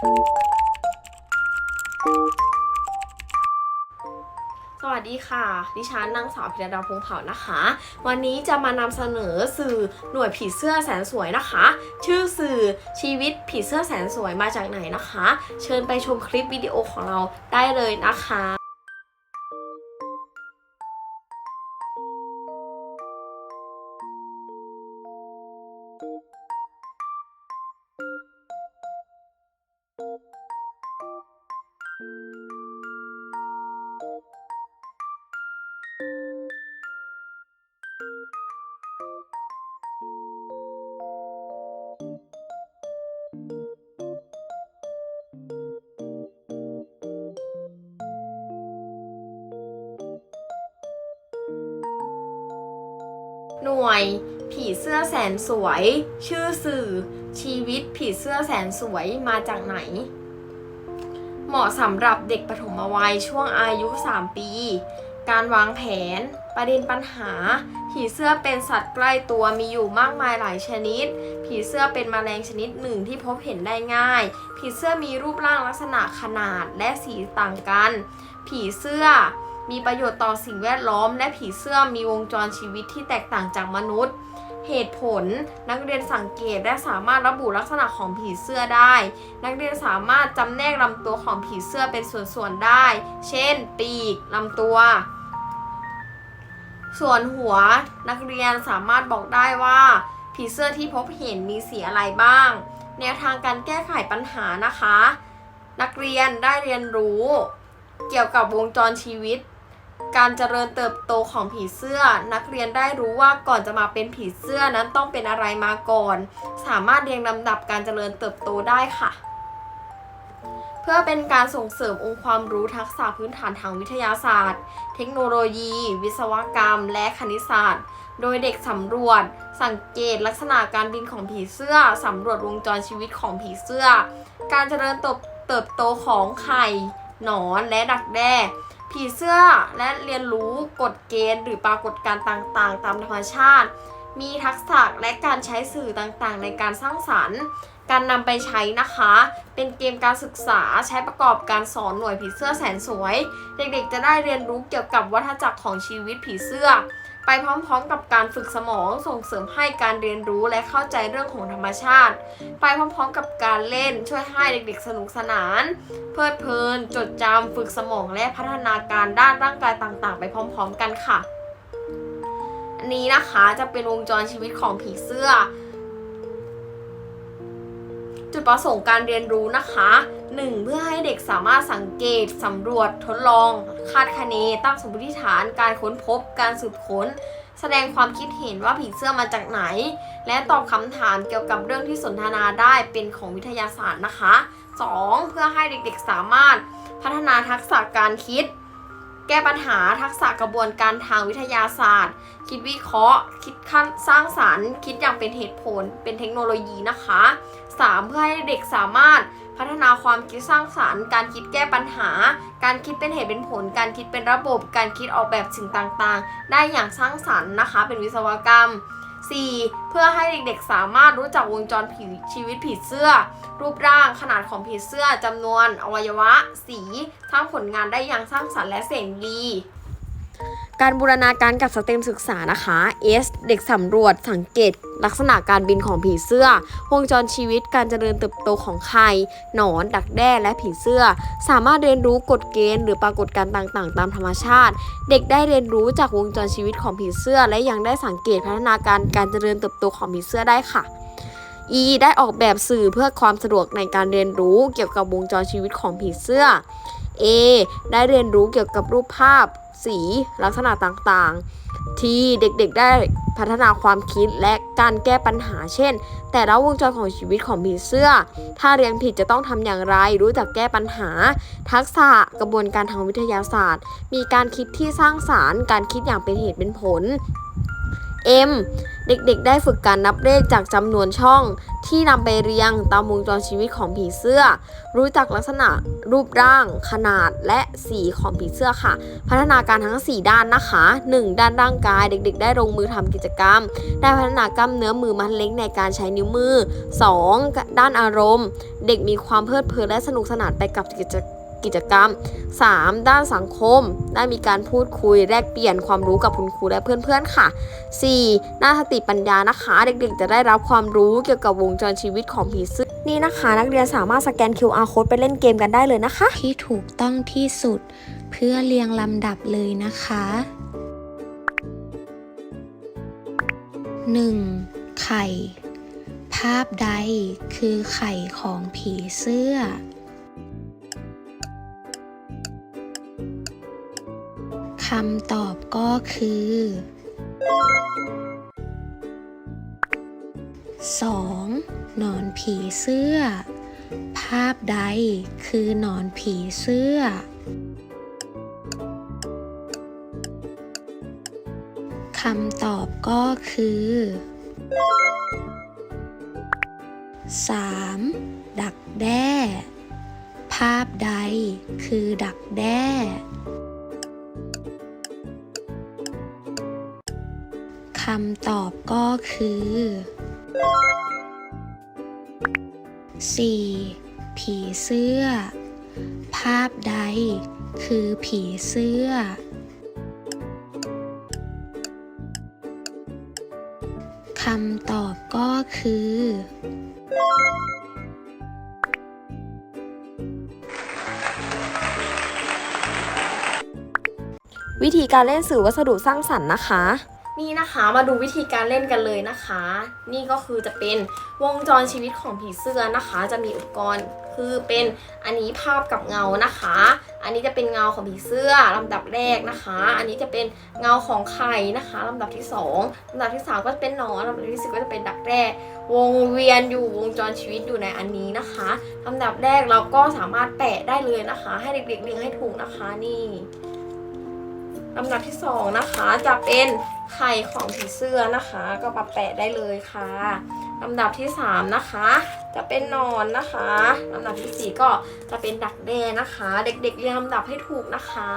สวัสดีค่ะ ดิฉันนางสาวพิรดาพงเผ่านะคะ วันนี้จะมานำเสนอสื่อหน่วยผีเสื้อแสนสวยนะคะ ชื่อสื่อชีวิตผีเสื้อแสนสวยมาจากไหนนะคะ เชิญไปชมคลิปวิดีโอของเราได้เลยนะคะ หน่วย ผีเสื้อแสนสวย ชื่อสื่อ ชีวิตผีเสื้อแสนสวยมาจากไหน เหมาะสำหรับเด็กปฐมวัยช่วงอายุ 3 ปี การวางแผน ประเด็นปัญหา ผีเสื้อเป็นสัตว์ใกล้ตัวมีอยู่มากมายหลายชนิด ผีเสื้อเป็นแมลงชนิดหนึ่งที่พบเห็นได้ง่าย ผีเสื้อมีรูปร่างลักษณะขนาดและสีต่างกัน ผีเสื้อ มีประโยชน์ต่อสิ่งแวดล้อม และผีเสื้อมีวงจรชีวิตที่แตกต่างจากมนุษย์ เหตุผล นักเรียนสังเกตและสามารถระบุลักษณะของผีเสื้อได้ นักเรียนสามารถจำแนกลำตัวของผีเสื้อเป็นส่วนๆได้ เช่น ปีกลำตัว ส่วนหัว นักเรียนสามารถบอกได้ว่าผีเสื้อที่พบเห็นมีสีอะไรบ้าง แนวทางการแก้ไขปัญหานะคะ นักเรียนได้เรียนรู้ เกี่ยวกับวงจรชีวิต การเจริญเติบโตของผีเสื้อ นักเรียนได้รู้ว่าก่อนจะมาเป็นผีเสื้อนั้นต้องเป็นอะไรมาก่อน สามารถเรียงลำดับการเจริญเติบโตได้ค่ะ เพื่อเป็นการส่งเสริมองค์ความรู้ทักษะพื้นฐานทางวิทยาศาสตร์ เทคโนโลยี วิศวกรรม และคณิตศาสตร์ โดยเด็กสำรวจ สังเกตลักษณะการบินของผีเสื้อสำรวจวงจรชีวิตของผีเสื้อ การเจริญเติบโตของไข่ หนอนและดักแด้ ผีเสื้อและเรียนรู้กฎเกณฑ์ หรือปรากฏการณ์ต่างๆ ตามธรรมชาติ มีทักษะและการใช้สื่อต่างๆ ในการสร้างสรรค์ การนำไปใช้นะคะ เป็นเกมการศึกษาใช้ประกอบการสอนหน่วยผีเสื้อแสนสวย เด็กๆ จะได้เรียนรู้เกี่ยวกับวัฏจักรของชีวิตผีเสื้อ ไปพร้อมๆ กับการฝึกสมองส่งเสริมให้การเรียนรู้และเข้าใจเรื่องของธรรมชาติ ไปพร้อมๆ กับการเล่นช่วยให้เด็กๆ สนุกสนาน เพลิดเพลิน จดจำฝึกสมองและพัฒนาการด้านร่างกายต่างๆ ไปพร้อม ๆ กันค่ะ อันนี้นะคะจะเป็นวงจรชีวิตของผีเสื้อ ดประสงค์การเรียนรู้นะคะ 1. เพื่อให้เด็กสามารถสังเกตสำรวจทดลอง คาดคะเน ตั้งสมมติฐาน การค้นพบ การสืบค้น แสดงความคิดเห็นว่าผีเสื้อมาจากไหน และตอบคำถามเกี่ยวกับเรื่องที่สนทนาได้เป็นของวิทยาศาสตร์นะคะ 2. เพื่อให้เด็กๆสามารถพัฒนาทักษะการคิด แก้ปัญหาทักษะกระบวนการทางวิทยาศาสตร์ คิดวิเคราะห์ คิดขั้นสร้างสารรค์ คิดอย่างเป็นเหตุผล เป็นเทคโนโลยีนะคะ 3. เพื่อให้เด็กสามารถพัฒนาความคิดสร้างสารรค์ การคิดแก้ปัญหา การคิดเป็นเหตุเป็นผล การคิดเป็นระบบ การคิดออกแบบสิ่งต่างๆ ได้อย่างสร้างสรรค์นะคะ เป็นวิศวกรรม 4. เพื่อให้เด็กๆ สามารถรู้จักวงจรผีชีวิตผีเสื้อ รูปร่างขนาดของผีเสื้อจำนวน อวัยวะ สีสร้างผลงานได้อย่างสร้างสรรค์และเสรี การบูรณาการกับสเต็มศึกษานะคะ S เด็กสำรวจสังเกตลักษณะการบินของผีเสื้อ วงจรชีวิตการเจริญเติบโตของไข่หนอน ดักแด้และผีเสื้อ สามารถเรียนรู้กฎเกณฑ์หรือปรากฏการณ์ต่างๆ ตามธรรมชาติ เด็กได้เรียนรู้จากวงจรชีวิตของผีเสื้อ และยังได้สังเกตพัฒนาการการเจริญเติบโตของผีเสื้อได้ค่ะ E ได้ออกแบบสื่อเพื่อความสะดวกในการเรียนรู้เกี่ยวกับวงจรชีวิตของผีเสื้อ A ได้เรียนรู้เกี่ยวกับรูปภาพ สีลักษณะต่างๆ ที่เด็กๆได้พัฒนาความคิดและการแก้ปัญหาเช่น แต่ละวงจรของชีวิตของผีเสื้อ ถ้าเรียนผิดจะต้องทำอย่างไร รู้จักแก้ปัญหา ทักษะกระบวนการทางวิทยาศาสตร์ มีการคิดที่สร้างสารรค์ การคิดอย่างเป็นเหตุเป็นผล M เด็กๆ ได้ฝึกการนับเลขจากจำนวนช่อง ที่นำไปเรียงตามวงจรชีวิตของผีเสื้อ รู้จักลักษณะรูปร่าง ขนาดและสีของผีเสื้อค่ะ พัฒนาการทั้ง 4 ด้านนะคะ 1. ด้านร่างกายเด็ก ๆ ได้ลงมือทำกิจกรรม ได้พัฒนากล้ามเนื้อมือมัดเล็กในการใช้นิ้วมือ 2. ด้านอารมณ์ เด็กมีความเพลิดเพลินและสนุกสนานไปกับกิจกิ กิจกรรม 3. ด้านสังคม ได้มีการพูดคุยแลกเปลี่ยนความรู้กับคุณครูและเพื่อนๆค่ะ 4. ด้านสติปัญญานะคะ เด็กๆ จะได้รับความรู้เกี่ยวกับวงจรชีวิตของผีเสื้อนี่นะคะ นักเรียนสามารถสแกน QR code ไปเล่นเกมกันได้เลยนะคะ ที่ถูกต้องที่สุด เพื่อเรียงลำดับเลยนะคะ 1. ไข่ ภาพใดคือไข่ของผีเสื้อ คำตอบก็คือ 2. หนอนผีเสื้อ ภาพใดคือหนอนผีเสื้อ คำตอบก็คือ 3. ดักแด้ ภาพใดคือดักแด้ำตอบก็คือ 4. ผีเสื้อ ภาพใด คือผีเสื้อ คำตอบก็คือ วิธีการเล่นสื่อวัสดุสร้างสรรค์นะคะ นี่นะคะมาดูวิธีการเล่นกันเลยนะคะ นี่ก็คือจะเป็นวงจรชีวิตของผีเสื้อนะคะ จะมีอุปกรณ์คือเป็นอันนี้ภาพกับเงานะคะ อันนี้จะเป็นเงาของผีเสื้อลำดับแรกนะคะ อันนี้จะเป็นเงาของไข่นะคะลำดับที่สองลำดับที่สามก็จะเป็นหนอนลำดับที่สี่ก็จะเป็นดักแด้วงเวียนอยู่วงจรชีวิตอยู่ในอันนี้นะคะลำดับแรกเราก็สามารถแปะได้เลยนะคะ ให้เด็กๆเรียงให้ถูกนะคะนี่ลำดับที่สองนะคะจะเป็น ไข่ของผีเสื้อนะคะ ก็ปรับแปะได้เลยค่ะลำดับที่สามนะคะ จะเป็นนอนนะคะลำดับที่สี่ก็จะเป็นดักแด้นะคะ เด็กๆเรียงลำดับให้ถูกนะคะ